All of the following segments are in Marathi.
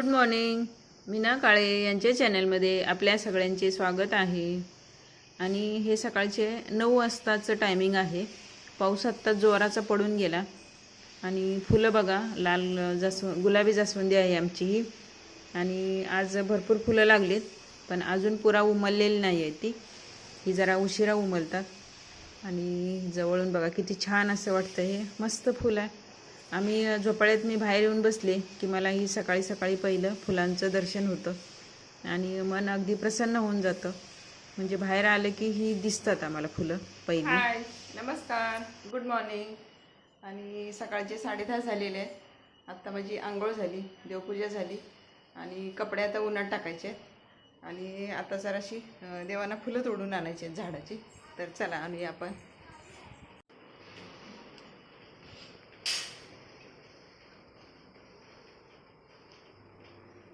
Good morning. मीना काळे यांच्या चॅनलमध्ये आपल्या सगळ्यांचे स्वागत आहे. आणि हे सकाळचे नऊ वाजताचं टायमिंग आहे. पाऊस आत्ता जोराचा पडून गेला. आणि फुलं बघा लाल जास्व गुलाबी जास्वंदी आहे आमची ही आणि आज भरपूर फुलं लागलीत पण अजून पुरा उमललेली नाही आहे ती. ही जरा उशिरा उमलतात. आणि जवळून बघा किती छान असं वाटतं हे मस्त फुलं आहे. आम्ही झोपाळ्यात मी बाहेर येऊन बसले की मला ही सकाळी सकाळी पहिलं फुलांचं दर्शन होतं. आणि मन अगदी प्रसन्न होऊन जातं. म्हणजे बाहेर आलं की ही दिसतात आम्हाला फुलं पहिली. हाय नमस्कार. गुड मॉर्निंग आणि सकाळचे साडेदहा झालेले. आहेत आत्ता माझी आंघोळ झाली देवपूजा झाली. आणि कपडे आता उन्हात टाकायचे. आहेत आणि आता जराशी देवांना फुलं तोडून आणायची आहेत झाडाची. तर चला आणि आपण.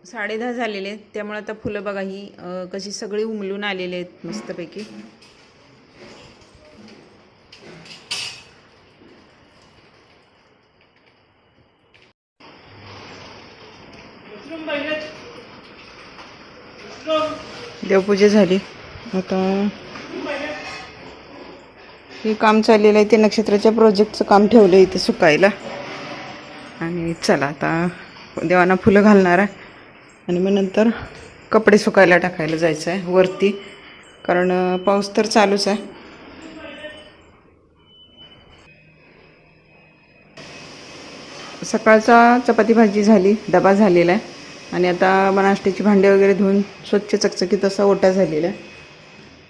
साडेदहा झालेले आहेत. त्यामुळे आता फुलं बघा ही कशी सगळी उमलून आलेली आहेत मस्तपैकी. देवपूजा झाली. आता हे काम चाललेलं आहे ते नक्षत्राच्या प्रोजेक्टचं काम ठेवलं इथे सुकायला. आणि चला आता देवांना फुलं घालणार आहे. आणि मग नंतर कपडे सुकायला टाकायला जायचं आहे वरती. कारण पाऊस तर चालूच आहे. सकाळचा चपाती भाजी झाली डबा झालेला आहे. आणि आता नाश्त्याची भांडे वगैरे धुवून स्वच्छ चकचकीत असा ओटा झालेला आहे.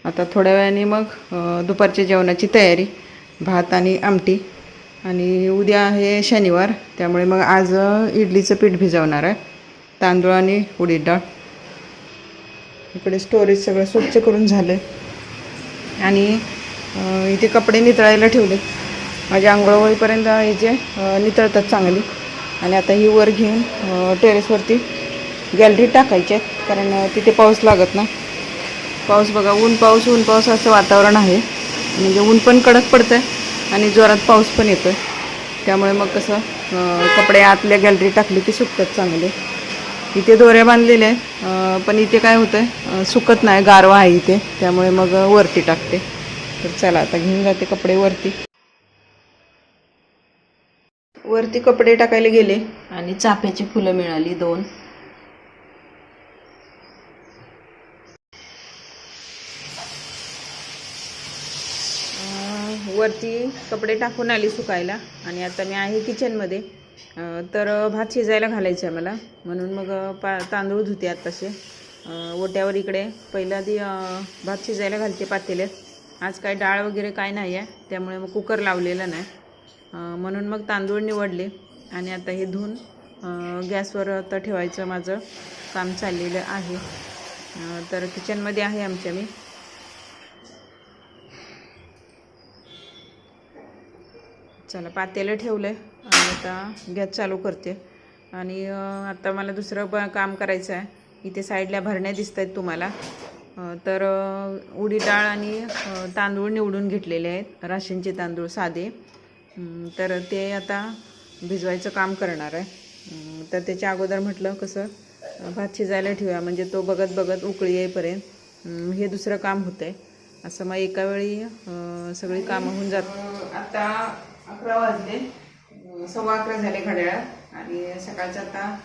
आता थोड्या वेळाने मग दुपारच्या जेवणाची तयारी भात आणि आमटी. आणि उद्या आहे शनिवार त्यामुळे मग आज इडलीचं पीठ भिजवणार आहे. तांदूळ आणि उडीद डाळ. इकडे स्टोरेज सगळं स्वच्छ करून झालं आहे आणि इथे कपडे नितळायला ठेवले माझ्या आंघोळ होईपर्यंत जे नितळतात चांगली. आणि आता ही वर घेऊन टेरेसवरती गॅलरीत टाकायची आहेत. कारण तिथे पाऊस लागत ना पाऊस बघा ऊन पाऊस ऊन पाऊस असं वातावरण आहे. म्हणजे ऊन पण कडक पडतं आहे आणि जोरात पाऊस पण येतो आहे त्यामुळे मग कसं कपडे आतल्या गॅलरी टाकली की सुकतात चांगले. इथे दोऱ्या बांधलेल्या आहेत. पण इथे काय होतं आहे सुकत नाही गारवा आहे इथे. त्यामुळे मग वरती टाकते. तर चला आता घेऊन जाते कपडे वरती. वरती कपडे टाकायला गेले. आणि चाफ्याची फुलं मिळाली दोन. वरती कपडे टाकून आली सुकायला. आणि आता मी आहे किचनमध्ये तर भात शिजायला घालायचा आहे मला. म्हणून मग पा तांदूळ धुते आत्ताचे. ओट्यावर इकडे पहिला आधी भात शिजायला घालते पातेल्यात. आज काय डाळ वगैरे काय नाही आहे त्यामुळे मग कुकर लावलेला नाही. म्हणून मग तांदूळ निवडले आणि आता हे धुवून गॅसवर आता ठेवायचं माझं. काम चाललेलं आहे. तर किचनमध्ये आहे आमच्या मी. चला पातेलं ठेवलं आहे आणि आता गॅस चालू करते. आणि आता मला दुसरं ब काम करायचं आहे. इथे साईडला भरण्या दिसत आहेत तुम्हाला. तर उडी डाळ आणि तांदूळ निवडून घेतलेले आहेत. राशनचे तांदूळ साधे. तर ते आता भिजवायचं काम करणार आहे. तर त्याच्या अगोदर म्हटलं कसं भात शिजायला ठेवूया. म्हणजे तो बघत बघत उकळी येईपर्यंत हे दुसरं काम होतं आहे असं मग एका वेळी सगळी कामं होऊन जात. आता अकरा वाजले. सव्वा अकरा झाले घड्याळात आणि सकाळचं आता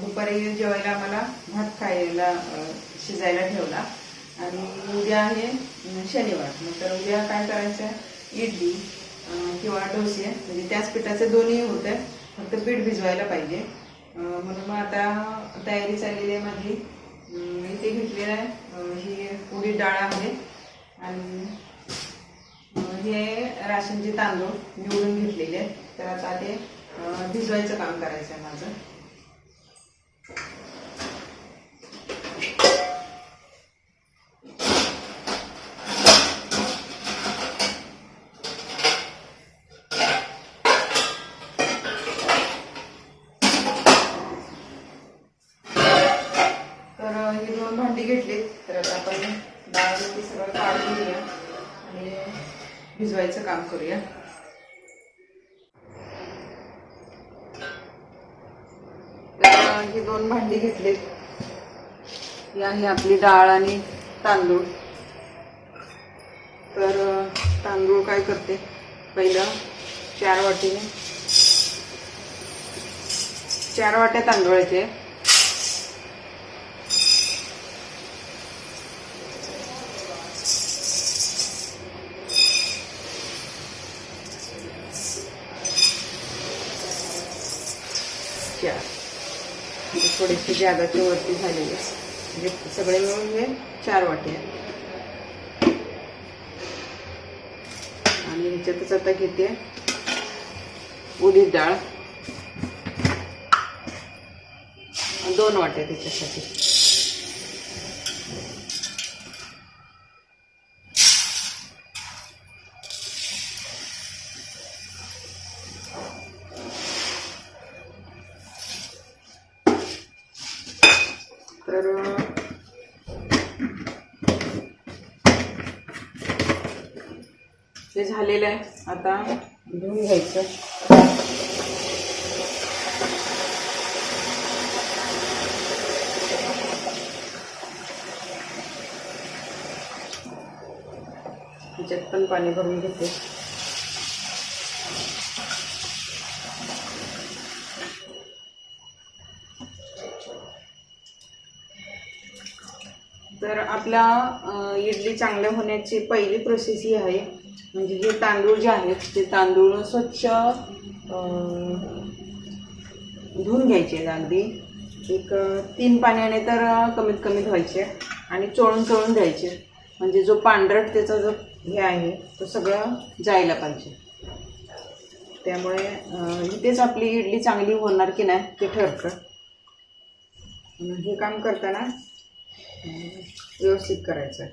दुपारी जेवायला आम्हाला भात खायला शिजायला ठेवला. आणि उद्या आहे शनिवार. मग तर उद्या काय करायचं? आहे इडली किंवा डोसे. म्हणजे त्याच पिठाचे दोन्ही होत. आहे फक्त पीठ भिजवायला पाहिजे. म्हणून मग आता तयारी चाललेली आहे माझी. इथे घेतलेलं आहे. ही उडीद डाळ आहे. आणि हे राशनचे तांदूळ निवडून घेतलेले आहेत. तर आता ते भिजवायचं काम करायचं आहे माझं. तर हे दोन भांडी घेतली तर आता आपण डाळ सगळं काढून घेऊया. आणि भिजवायचं काम करूया ही दोन भांडी घेतलीत. ही आहे आपली डाळ आणि तांदूळ. तर तांदूळ काय करते? पहिलं चार वाटीने चार वाट्या तांदूळाचे. चार म्हणजे थोडेसे जागाचे वरती झालेले म्हणजे सगळे मिळून हे चार वाटे आणि ह्याच्यातच आता घेते उडीद डाळ. दोन वाटे त्याच्यासाठी. झालेलं आहे. आता धुवून घ्यायचं. ह्याच्यात पण पाणी भरून घेते. तर आपला इडली चांगल्या होण्याची पहिली प्रोसेस ही आहे. म्हणजे हे तांदूळ जे आहेत ते तांदूळ स्वच्छ धुवून घ्यायचे अगदी. एक तीन पाण्याने तर कमीत कमी धुवायचे आणि चोळून चोळून द्यायचे म्हणजे जो पांढरट त्याचा जो हे आहे तो सगळं जायला पाहिजे. त्यामुळे इथेच आपली इडली चांगली होणार की नाही ते ठरतं. हे काम करताना व्यवस्थित करायचं आहे.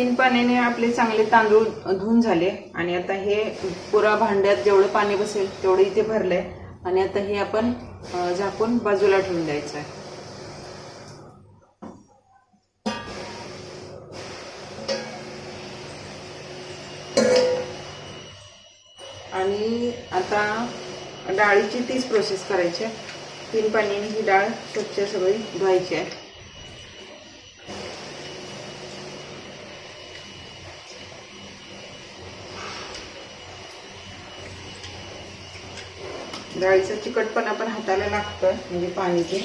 तीन पाण्याने आपले चांगले तांदूळ धुवून झाले. आणि आता हे पुरा भांड्यात जेवढं पाणी बसेल तेवढं इथे भरलंय. आणि आता हे आपण झाकून बाजूला ठेवून द्यायचं आहे. आणि आता डाळीची तीच प्रोसेस करायची आहे. तीन पाण्याने ही डाळ स्वच्छ सगळी धुवायची आहे. डाळीचं चिकटपणा पण हाताला लागतं म्हणजे पाणी ते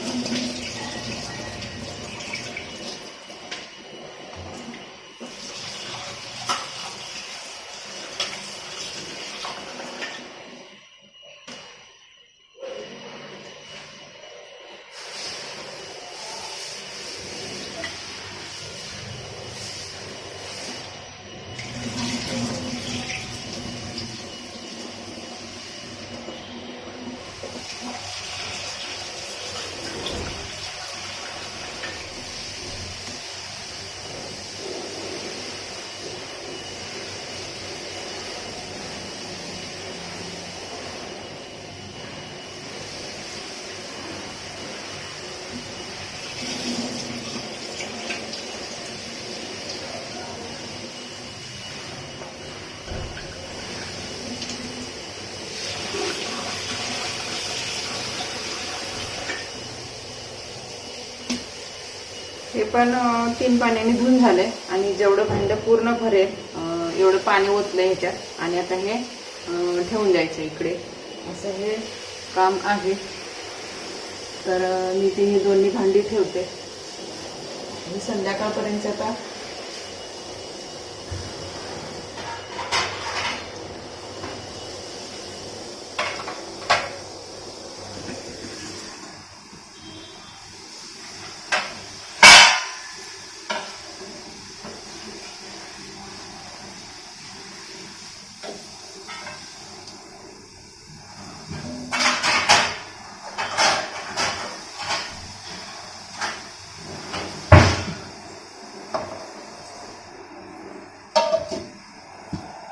हे पण तीन पाण्याने धुवून झालंय आणि जेवढं भांडं पूर्ण भरेल एवढं पाणी ओतलं ह्याच्यात आणि आता हे ठेवून द्यायचं इकडे. असं हे काम आहे. तर मी ती ही दोन्ही भांडी ठेवते. संध्याकाळपर्यंत आता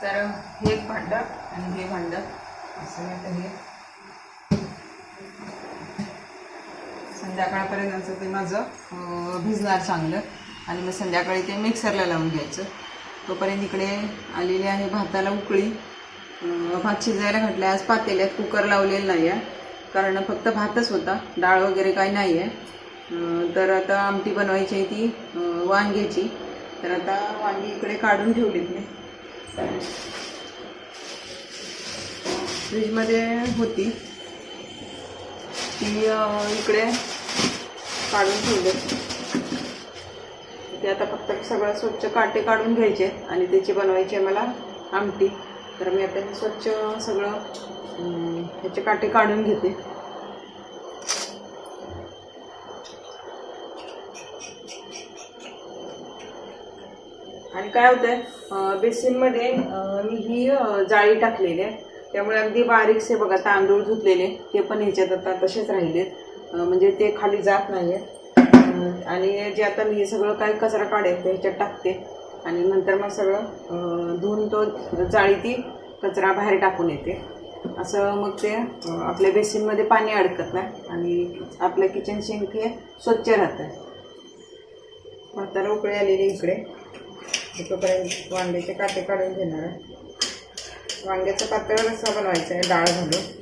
तर हे एक भांडं आणि हे भांडं असं आता हे. संध्याकाळपर्यंत ते माझं भिजणार चांगलं. आणि मग संध्याकाळी ते मिक्सरला लावून घ्यायचं. तोपर्यंत इकडे आलेली आहे भाताला उकळी. भात शिजायला घातला आज पातेल्यात कुकर लावलेला नाही आहे. कारण फक्त भातच होता. डाळ वगैरे काही नाही आहे. तर आता आमटी बनवायची आहे ती वांग्याची. तर आता वांगी इकडे काढून ठेवलीत मी. फ्रीजमध्ये होती. ती इकडे काढून ठेवले. ते आता फक्त सगळं स्वच्छ काटे काढून घ्यायचे आणि त्याची बनवायची आहे मला आमटी. तर मी आता हे स्वच्छ सगळं ह्याचे काटे काढून घेते. आणि काय होतंय बेसिनमध्ये मी ही जाळी टाकलेली आहे. त्यामुळे अगदी बारीकसे बघा तांदूळ धुतलेले ते पण ह्याच्यात आता तसेच राहिलेत म्हणजे ते खाली जात नाही आहेत आणि जे आता मी सगळं काय कचरा काढेल ह्याच्यात टाकते. आणि नंतर मग सगळं धुवून तो जाळी ती कचरा बाहेर टाकून येते. असं मग ते आपल्या बेसिनमध्ये पाणी अडकत नाही. आणि आपलं किचन सिंक हे स्वच्छ राहतं म्हातारा उकळी आलेली इकडे. तोपर्यंत वांग्याचे काटे काढून घेणार आहे. वांग्याचा पातळ रस्सा बनवायचा आहे डाळ घालून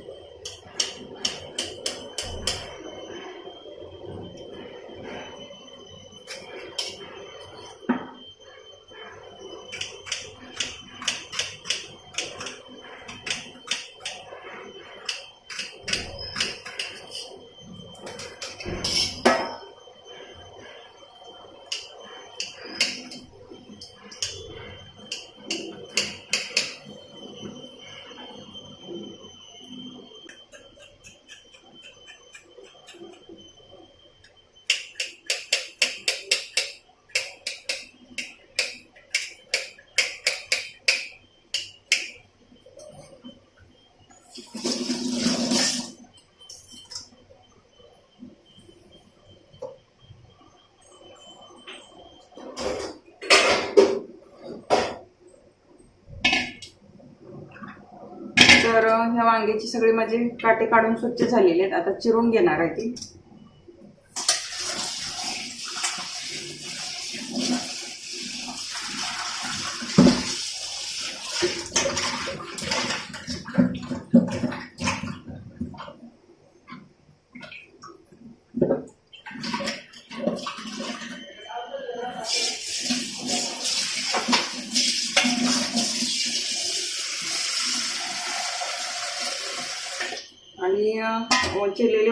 तर ह्या वांग्याची सगळी माझे काटे काढून स्वच्छ झालेली आहेत. आता चिरून घेणार आहे ती.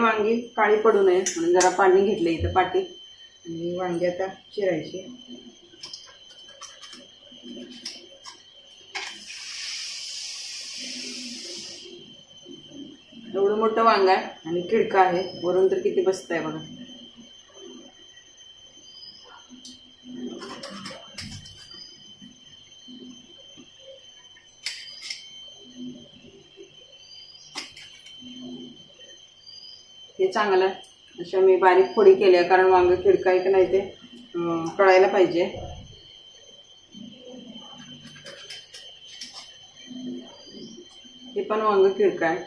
वांगी काळी पडू नये म्हणून जरा पाणी घेतलं इथं पाटी आणि वांगी आता चिरायची. एवढं मोठं वांग आहे आणि खिडकं आहे. वरून तर किती बसत आहे बघा. हे चांगलं आहे. अशा मी बारीक फोडी केल्या कारण वांग खिडकाय की नाही ते कळायला पाहिजे. हे पण वांग खिडकाय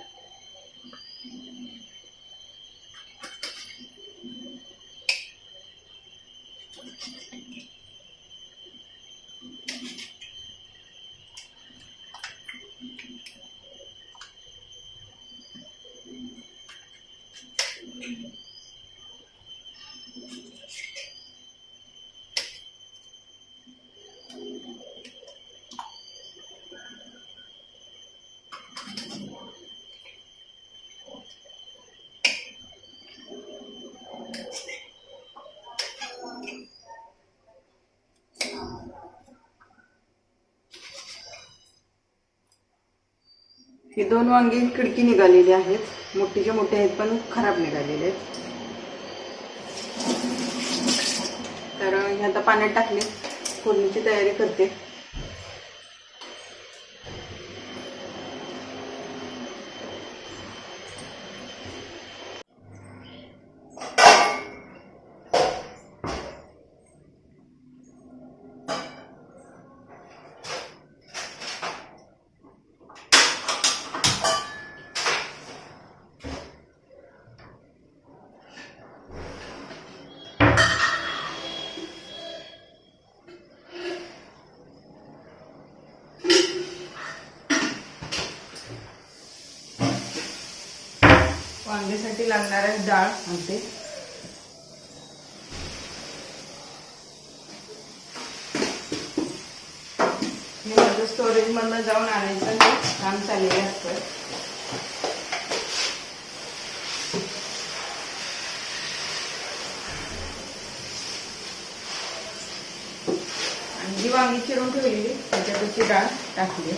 ही दोन वांगी खिडकी निघालेली आहेत. मोठीचे मोठे आहेत पण खराब निघालेले आहेत. तर हे आता पाण्यात टाकले. फोडणीची तयारी करते. वांग्यासाठी लागणार आहे डाळ म्हणते मी माझं स्टोरेजमधनं जाऊन आणायचं काम चाललेलं असतं. आणि जी वांगी चिरून ठेवलेली त्याच्यातची डाळ टाकली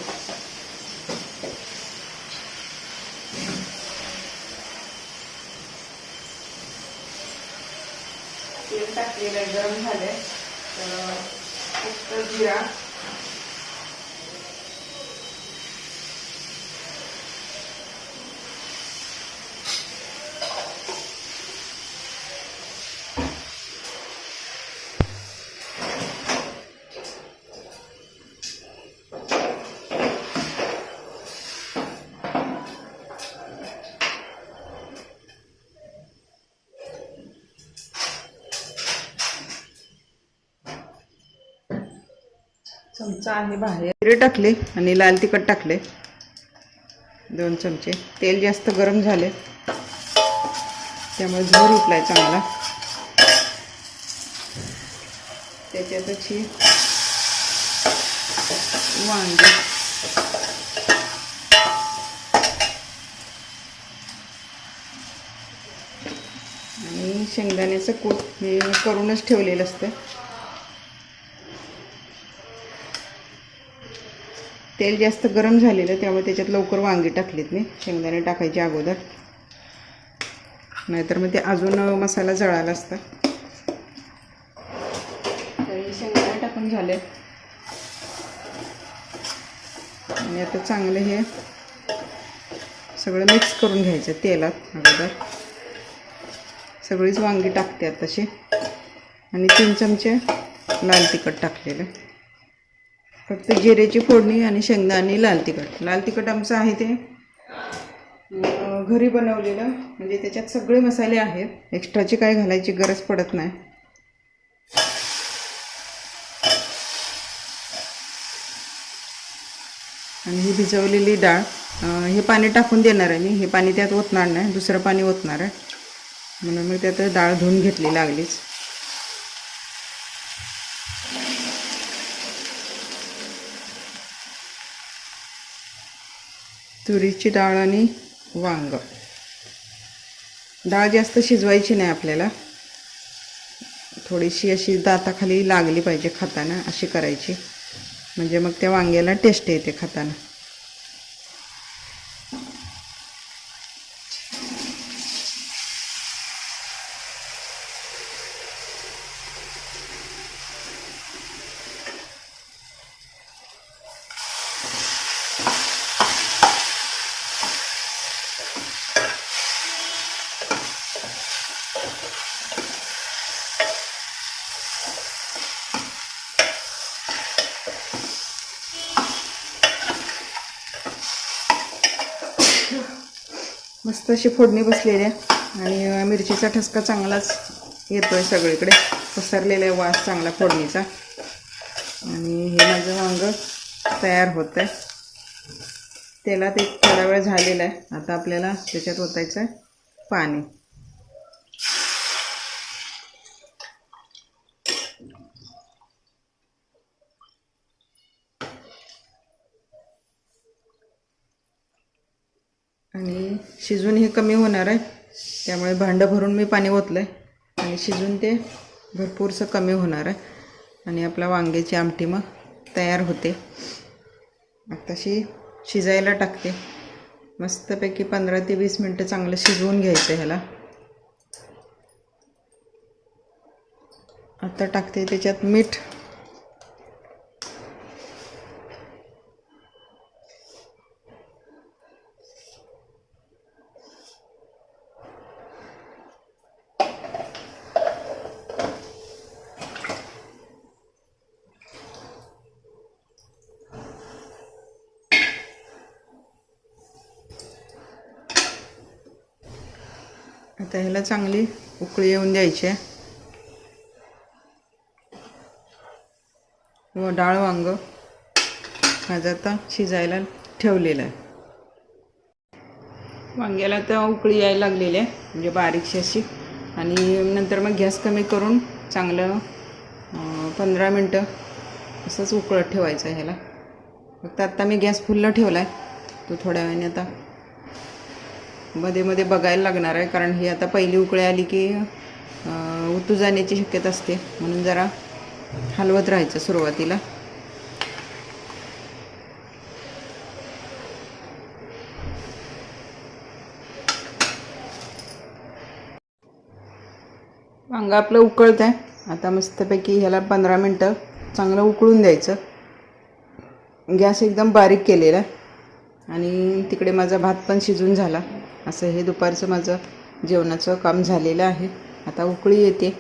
तेल टाकलेलं आहे गरम झाले तर फक्त जिरा. चमचा आहे बाहेर. टाकले आणि लाल तिखट टाकले. दोन चमचे. तेल जास्त गरम झाले. त्यामुळे झोर उठलाय चांगला. त्याच्यातच ही वांगी. आणि शेंगदाण्याचं कूट हे करूनच ठेवलेलं असतं. तेल जास्त गरम झालेलं त्यामुळे त्याच्यात लवकर वांगी टाकलीत मी. शेंगदाणे टाकायचे अगोदर. नाहीतर मग ते अजून मसाला जळाला असता. तरी शेंगदाणे टाकून झाले आणि आता चांगलं हे सगळं मिक्स करून घ्यायचं तेलात अगोदर. सगळीच वांगी टाकते आताशी. आणि तीन चमचे लाल तिखट टाकलेलं. फक्त जिरेची फोडणी आणि शेंगदाणे लाल तिखट. लाल तिखट आमचं आहे ते घरी बनवलेलं. म्हणजे त्याच्यात सगळे मसाले आहेत. एक्स्ट्राची काय घालायची गरज पडत नाही. आणि ही भिजवलेली डाळ हे पाणी टाकून देणार आहे मी. हे पाणी त्यात ओतणार नाही. दुसरं पाणी ओतणार आहे. म्हणून मी त्यात डाळ धुवून घेतली लागलीच. तुरीची डाळ आणि वांग. डाळ जास्त शिजवायची नाही आपल्याला. थोडीशी अशी दाताखाली लागली पाहिजे खाताना अशी करायची. म्हणजे मग त्या वांग्याला टेस्ट येते खाताना. मस्त अशी फोडणी बसलेली आहे. आणि मिरचीचा ठसका चांगलाच येतो आहे सगळीकडे. पसरलेला आहे वास चांगला फोडणीचा. आणि हे माझं वांग तयार होत आहे तेलात एक थोडा वेळ झालेला आहे. आता आपल्याला त्याच्यात ओतायचं आहे पाणी. आणि शिजून हे कमी होणार आहे. त्यामुळे भांडं भरून मी पाणी ओतलं आहे आणि शिजून ते भरपूरसं कमी होणार आहे. आणि आपला वांग्याची आमटी मग तयार होते. आत्ताशी शिजायला टाकते. मस्तपैकी पंधरा ते वीस मिनटं चांगलं शिजवून घ्यायचं ह्याला. आता टाकते त्याच्यात मीठ. आता ह्याला चांगली उकळी येऊन द्यायची आहे. व डाळ वांग माझं आता शिजायला ठेवलेलं आहे. वांग्याला तर उकळी यायला लागलेली आहे म्हणजे बारीकशी अशी आणि नंतर मग गॅस कमी करून चांगलं पंधरा मिनटं असंच उकळत ठेवायचं आहे ह्याला. फक्त आत्ता मी गॅस फुल्ल ठेवला आहे तो थोड्या वेळाने आता मध्ये मध्ये बघायला लागणार आहे कारण ही आता पहिली उकळी आली की उतू जाण्याची शक्यता असते. म्हणून जरा हलवत राहायचं सुरुवातीला. अंग आपलं उकळत आहे आता मस्तपैकी ह्याला पंधरा मिनटं चांगलं उकळून द्यायचं. गॅस एकदम बारीक केलेला आहे. आणि तिकडे माझा भात पण शिजून झाला. असं हे दुपारचं माझं जेवणाचं काम झालेलं आहे. आता उकळी येते.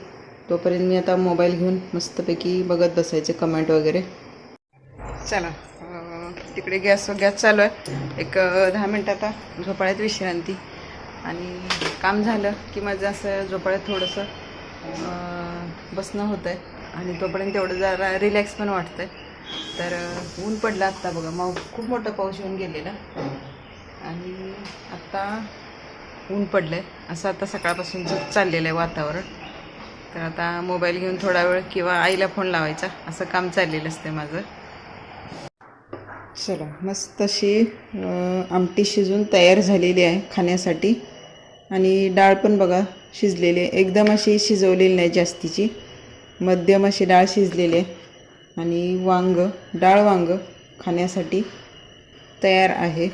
तोपर्यंत मी आता मोबाईल घेऊन मस्तपैकी बघत बसायचे कमेंट वगैरे. चला तिकडे गॅस गॅस चालू आहे. एक दहा मिनटं आता झोपाळ्यात विश्रांती. आणि काम झालं की माझं असं झोपाळ्यात थोडंसं बसणं होतं आहे आणि तोपर्यंत तेवढं जरा रिलॅक्स पण वाटतं आहे तर ऊन पडलं आत्ता बघा. मग खूप मोठा पाऊस येऊन गेलेला. आणि आत्ता ऊन पडलं आहे असं आता सकाळपासून चाललेलं आहे वातावरण. तर आता मोबाईल घेऊन थोडा वेळ किंवा आईला फोन लावायचा. असं काम चाललेलं असते माझं. चला मस्त अशी आमटी शिजून तयार झालेली आहे खाण्यासाठी. आणि डाळ पण बघा शिजलेली आहे. एकदम अशी शिजवलेली नाही जास्तीची. मध्यम अशी डाळ शिजलेली आहे. आणि वांग डाळ वांग खाण्यासाठी तयार आहे.